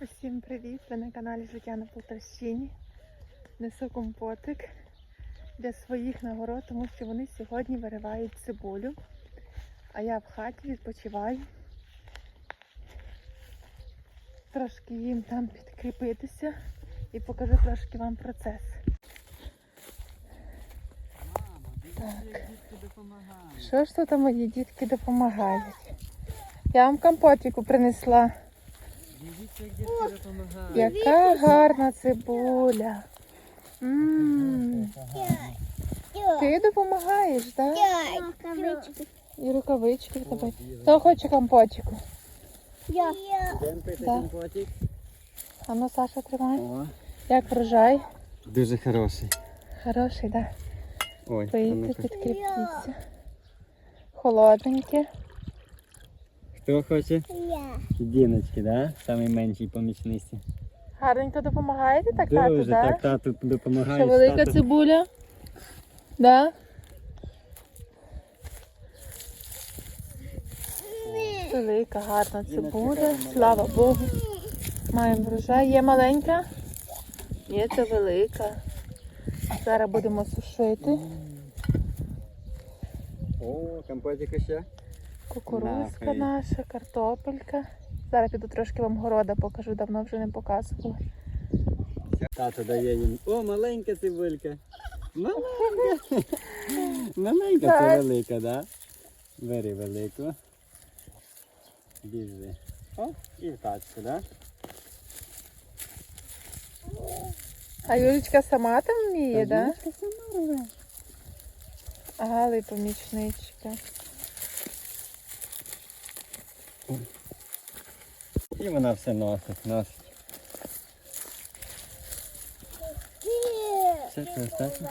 Усім привіт! Ви на каналі Життя на Полтавщині. Несу компотик для своїх нагород, тому що вони сьогодні виривають цибулю. А я в хаті відпочиваю. Трошки їм там підкріпитися і покажу трошки вам процес. Так. Що ж тут мої дітки допомагають? Я вам компотику принесла. Дивіться, як дітки допомагають. Яка гарна цибуля. Ти допомагаєш, так? І рукавички в тебе. Хто хоче компотику? Я. Да. А ну, Саша, тримай. Як врожай? дуже хороший. Хороший, так? Ой, а Пийте, підкріпіться. Холодненьке. Хто хоче? Я. Діночки, да? Самий менший помічниці. Гарненько допомагаєте так, тату, Дуже, так? так, тату допомагає. Що велика Тато- цибуля? Да? Велика, гарна цибуля, слава Богу. Маємо врожай. Є маленька? Є, це велика. Зараз будемо сушити. О, компотик ще. Кукурузка Нахай. наша, картопелька. Зараз піду трошки вам города покажу, давно вже не показувала. Тато дає їм. О, маленька цибулька. Маленька. маленька це Так. велика, да? Бери велику. Біжи. О, і в тачку, да? А Юлічка сама там вміє, так? Да? Сама робить. Ага, помічничка. І вона все носить, носить. Все це остатнє?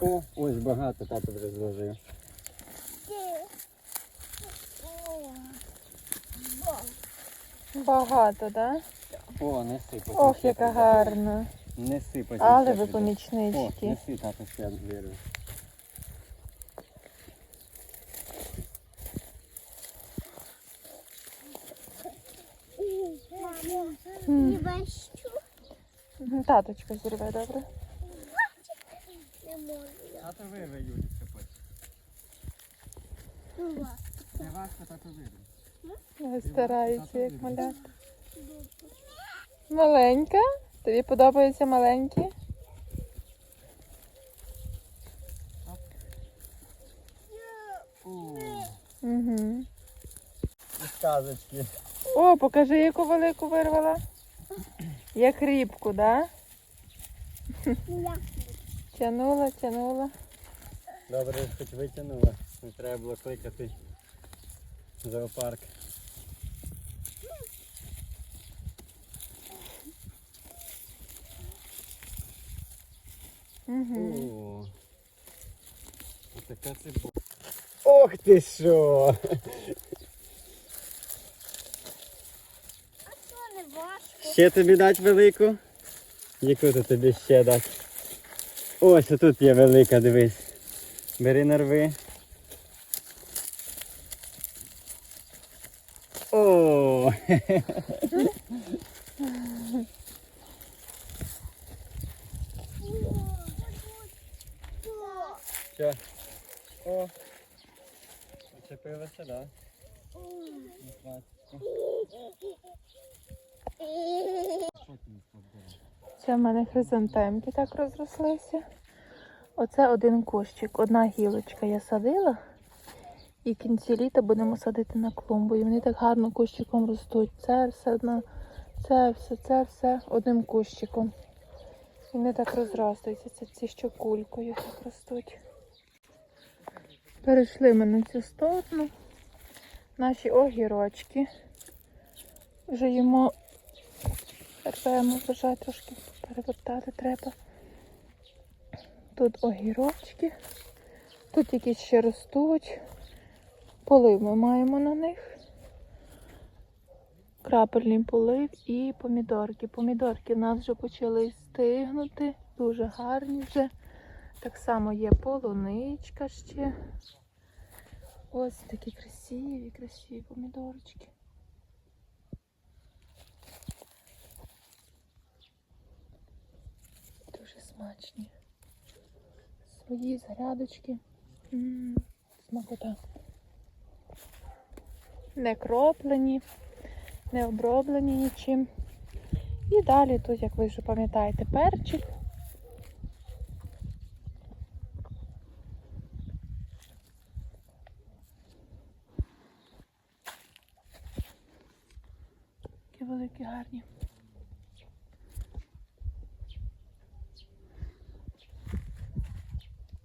О, ось багато тато вже зложив. Багато, так? О, неси потім. Ох, яка гарна. Неси потім. Але ви туди. О, помічнички. неси тато ще вірю. Бачу. Таточка зірве, добре? Не можу. Тато вирве, Юлічка, потім. Не важко, тато вирве. Ой, Старається, як малята. Маленька? Тобі подобаються маленькі? Угу. і сказочки. О, покажи, яку велику вирвала. Як рібку, да? Тянула, тянула. Добре, хоч витягнула. Не треба було кликати в зоопарк. Угу. О, така цибуля. Ох ти що! А що не важко? Ще тобі дать велику? Яку то тобі ще дать? Ось тут є велика, дивись. Бери нарви. О! Що? О! Зачепилася, да? Це в мене хризантемки так розрослися. Оце один кущик, одна гілочка я садила. І в кінці літа будемо садити на клумбу. І вони так гарно кущиком ростуть. Це все одна, це все, це все одним кущиком. І вони так розростуються. Це ці що кулькою так ростуть. Перейшли ми на цю сторону. Наші огірочки. Вже їмо Рвемо вважаю, трошки перевертати треба. Тут огірочки. Тут якісь ще ростуть. Полив ми маємо на них. Крапельний полив і помідорки. Помідорки в нас вже почали стигнути. Дуже гарні вже. Так само є полуничка ще. Ось такі красиві, красиві помідорочки. Смачні. Свої зарядочки. М, Смакота. Не кроплені, не оброблені нічим. І далі тут, як ви вже пам'ятаєте, перчик. Такі великі гарні.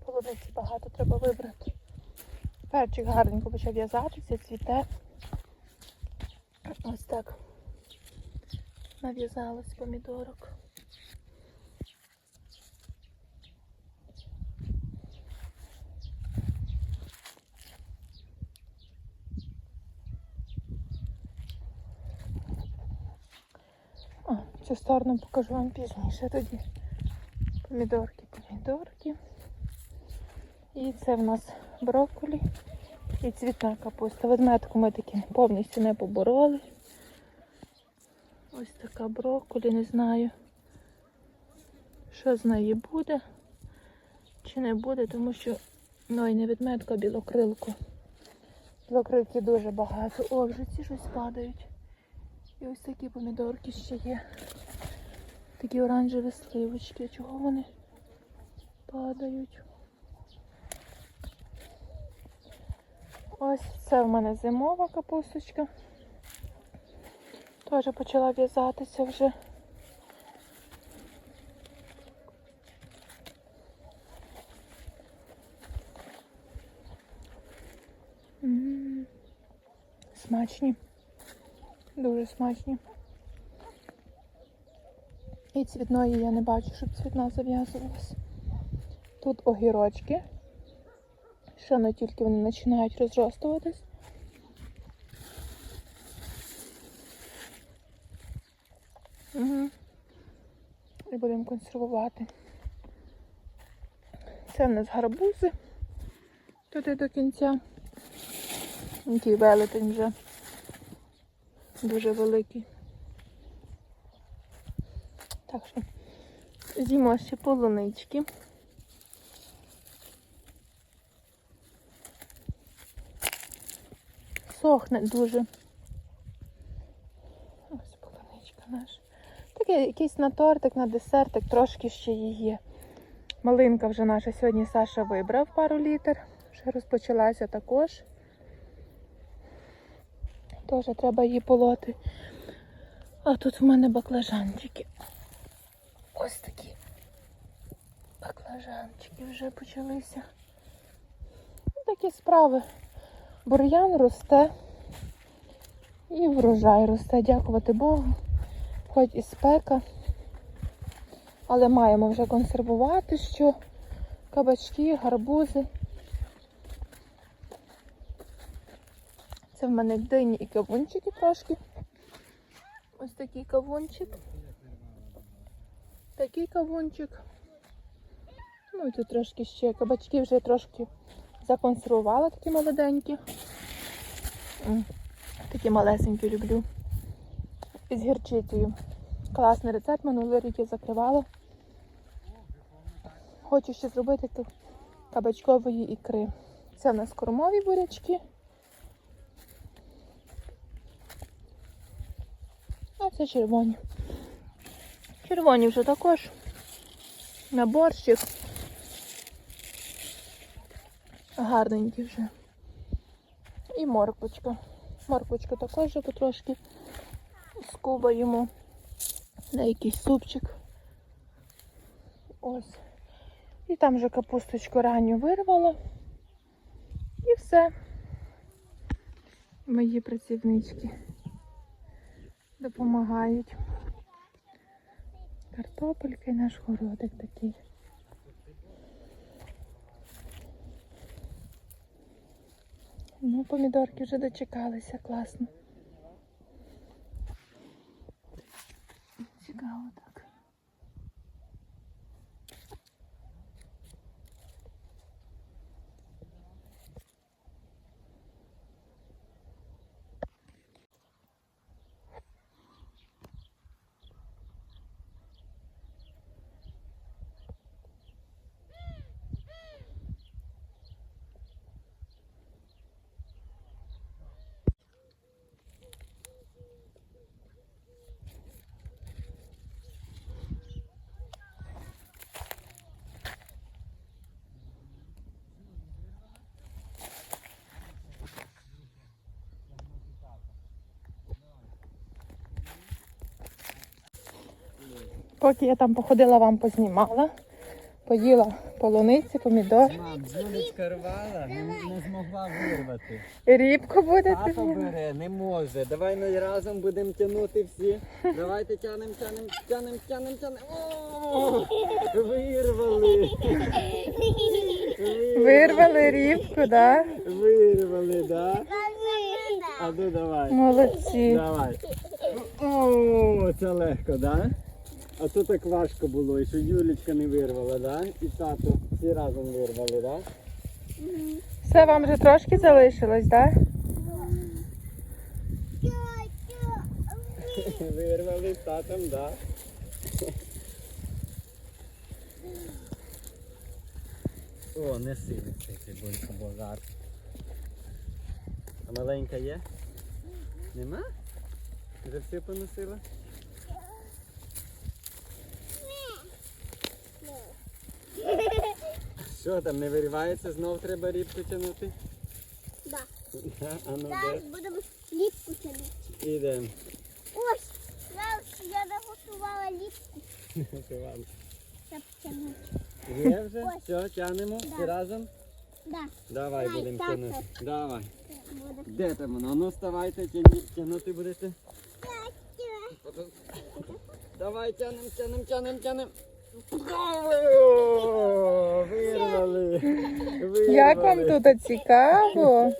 Полуниці багато треба вибрати. Перчик гарненько почав в'язатися, цвіте. Ось так. Нав'язалось помідорок. А, цю сторону покажу вам пізніше тоді. Помідорки, помідорки. І це в нас брокколі і цвітна капуста. Ведметку ми таки повністю не побороли. Ось така брокколі, не знаю, що з неї буде чи не буде, тому що ну і не ведметка, а білокрилку. Білокрилки дуже багато. О, вже ці щось падають. І ось такі помідорки ще є. Такі оранжеві сливочки. Чого вони падають? Ось це в мене зимова капусточка. Теж почала в'язатися вже. Смачні. Дуже смачні. І цвітної я не бачу, щоб цвітна зав'язувалась. Тут огірочки. Ще тільки вони починають розростуватись. Угу. І будемо консервувати. Це в нас гарбузи. Туди до кінця. Який велетень вже дуже великий. Так що з'їмо ще полунички. Сохне дуже. Ось полуничка наша. Таке якийсь на тортик, на десертик, трошки ще її. Малинка вже наша сьогодні Саша вибрав пару літр. Вже розпочалася також. Теж треба її полоти. А тут в мене баклажанчики. Ось такі баклажанчики вже почалися. Такі справи. Бур'ян росте і врожай росте, дякувати Богу. Хоч і спека. Але маємо вже консервувати, що кабачки, гарбузи. Це в мене дині і кавунчики трошки. Ось такий кавунчик. Такий кавунчик. Ну і тут трошки ще кабачки вже трошки законсервувала, такі молоденькі. Такі малесенькі люблю. Із гірчицею. Класний рецепт, минулий рік я закривала. Хочу ще зробити тут кабачкової ікри. Це в нас кормові бурячки. А це червоні. Червоні вже також. На борщик. Гарненькі вже. І морквочка. Морквочка також вже потрошки скубаємо на якийсь супчик. Ось. І там вже капусточку ранню вирвала. І все. Мої працівнички допомагають. Картопелька і наш городик такий. Ну, помідорки вже дочекалися, класно. Цікаво так. Поки я там походила, вам познімала. Поїла полуниці, помідор. Мам, рвала, не, не змогла вирвати. Рібку будете. Тато бере, не може. Давай ми разом будемо тягнути всі. Давайте тянем, тянем, тянем, тянем, тянем. О, Вирвали. Вирвали рібку, да? Вирвали, да? А ну давай. Молодці. Давай. О, це легко, да? А то так важко було, і що Юлічка не вирвала, да? І тато всі разом вирвали, да? Все вам вже трошки залишилось, да? Вирвали з татом, да. О, неси, неси, цибульку, богар. А маленька є? Нема? Вже все поносила? Що там, не виривається? Знов треба рібку тягнути? Да. Да, А ну Зараз будемо ліпку тягнути. Ідемо. Ось, зараз я наготувала ліпку, Готували. щоб тягнути. Є вже? Ось. Все, тянемо? Всі разом? Да. Давай будемо тато. тягнути. Давай. Буде. Де там воно? Ну вставайте, тяні- тягнути будете. Давай тянем, тянем, тянем, тянем. Вирвали. Вирвали. Як вам тут цікаво?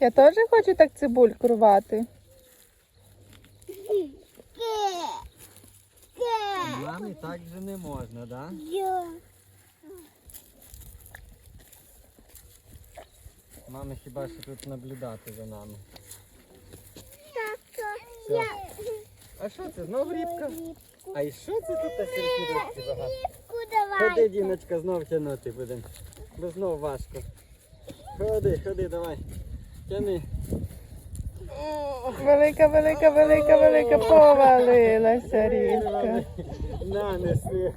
Я теж хочу так цибульку рвати. Мамі так же не можна, да? Я. Мамі хіба що тут наблюдати за нами. Все. А що це? Знов рібка? А і що це тут таке рибки багато? Ходи, Діночка, знов тягнути будемо. Бо знов важко. Ходи, ходи, давай. Тяни. Велика, велика, велика, велика повалилася вирвали. На, неси.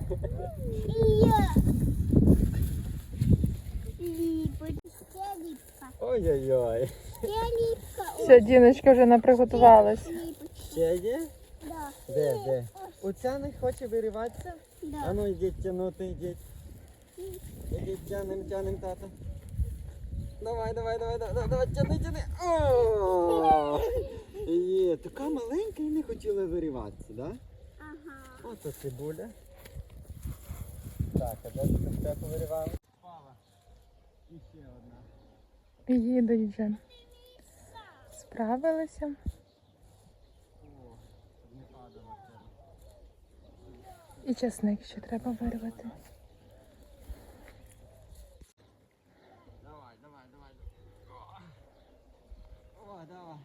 Ой-ой-ой. Все, Діночка вже наприготувалась. Ще є? Де, де? Оця не хоче вириватися? А Да. ну йдіть тягнути, йдіть. Ідіть, тянем, тянем, тата. Давай, давай, давай, давай, давай, тяни, тяни. О! Є, така маленька і не хотіла вириватися, да? Ага. Ото цибуля. Так, а де ти там те повиривала? Пава. І ще одна. Їдуть вже. Справилися. О, щоб не падало в тебе. І часник ще треба вирвати. Давай, давай, давай. О, давай.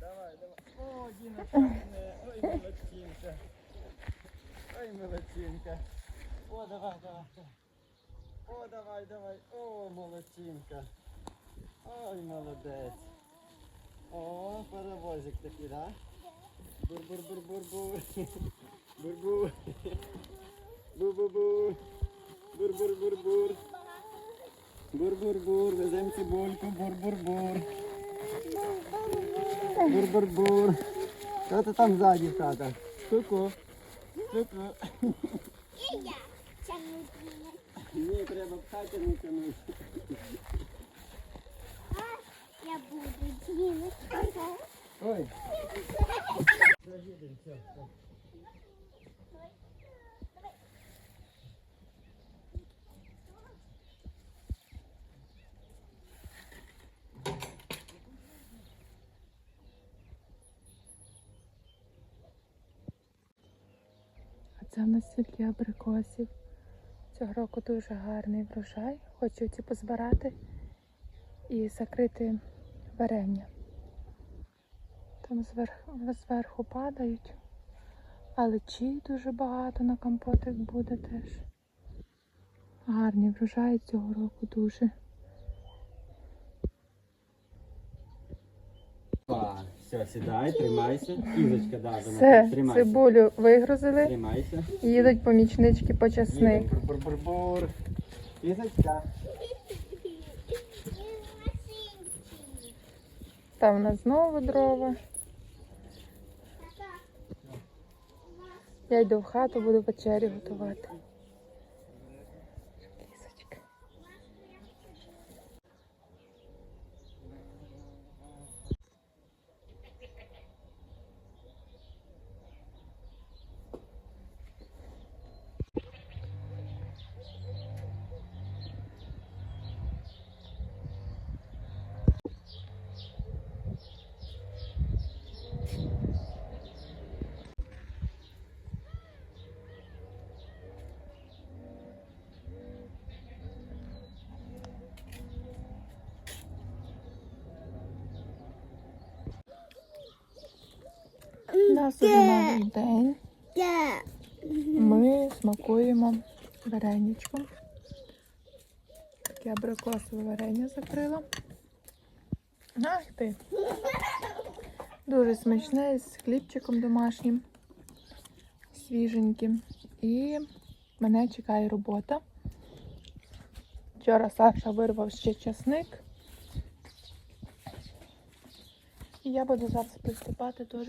Давай, давай. О, Діночка, ой, молодчинка. Ой, молодчинка. О, давай. давай. О, давай, давай. О, молодчинка. Ой, молодець. О, паровозик такий, да? Бур-бур-бур-бур-бур. Бур-бур. Бу-бу-бу. Бур-бур-бур-бур. Бур-бур-бур, везем цибульку, бур-бур-бур. Бур-бур-бур. Що ти там ззаді, тата? Ку-ку. Ку-ку. І я. Тягнути мене. Ні, треба пхати, не тянути. Я буду тягнути. Ой. Заїдемо, все, це в нас стільки абрикосів. Цього року дуже гарний врожай. Хочу ці позбирати і закрити варення. Там зверху, зверху падають. Але чий дуже багато на компотик буде теж. Гарні врожаї цього року дуже. Все, сідай, тримайся. Кізочка, да, до Все. Тримайся. цибулю вигрузили. Тримайся. Їдуть помічнички по часник. Їдемо. Бур-бур-бур. Кізочка. Там у нас знову дрова. Я йду в хату, буду вечерю готувати. У нас уже новий день. Ми смакуємо вареничком. Таке абрикосове варення закрила. Ах ти. Дуже смачне з хлібчиком домашнім, свіженьким. І мене чекає робота. Вчора Саша вирвав ще часник. І я буду зараз приступати теж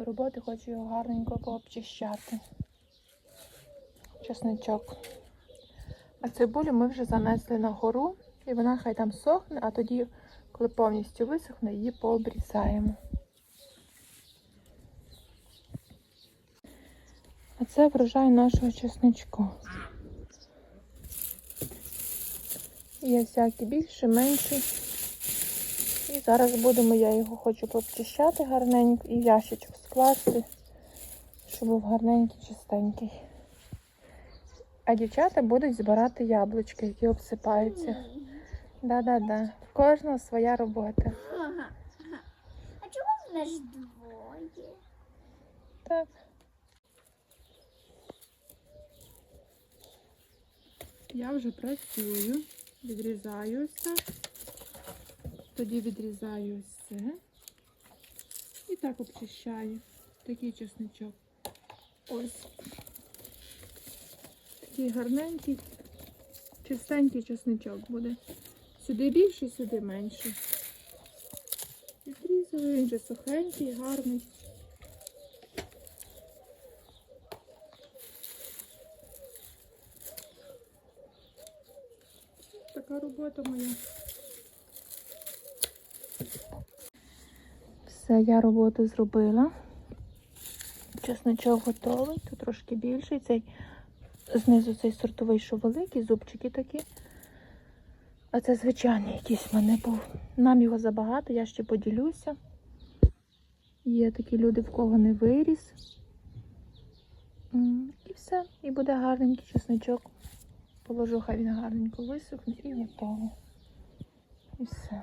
до роботи, хочу його гарненько пообчищати. Чесничок. А цибулю ми вже занесли на гору, і вона хай там сохне, а тоді, коли повністю висохне, її пообрізаємо. А це врожай нашого чесничку. Є всякі більше, менші. І зараз будемо, я його хочу пообчищати гарненько і ящичок скласти, щоб був гарненький, чистенький. А дівчата будуть збирати яблучки, які обсипаються. Да-да-да. В кожного своя робота. Ага. ага. А чого в нас двоє? Так. Я вже працюю, відрізаю все. Тоді відрізаю все. І так обчищаю. Такий чесничок. Ось. Такий гарненький, чистенький чесничок буде. Сюди більше, сюди менше. Відрізали, він же сухенький, гарний. Така робота моя. Все, я роботу зробила. Чесночок готовий, тут трошки більший. Цей знизу цей сортовий, що великий, зубчики такі. А це звичайний якийсь в мене був. Нам його забагато, я ще поділюся. Є такі люди, в кого не виріс. І все. І буде гарненький чесночок. Положу, хай він гарненько висохне і готово. І все.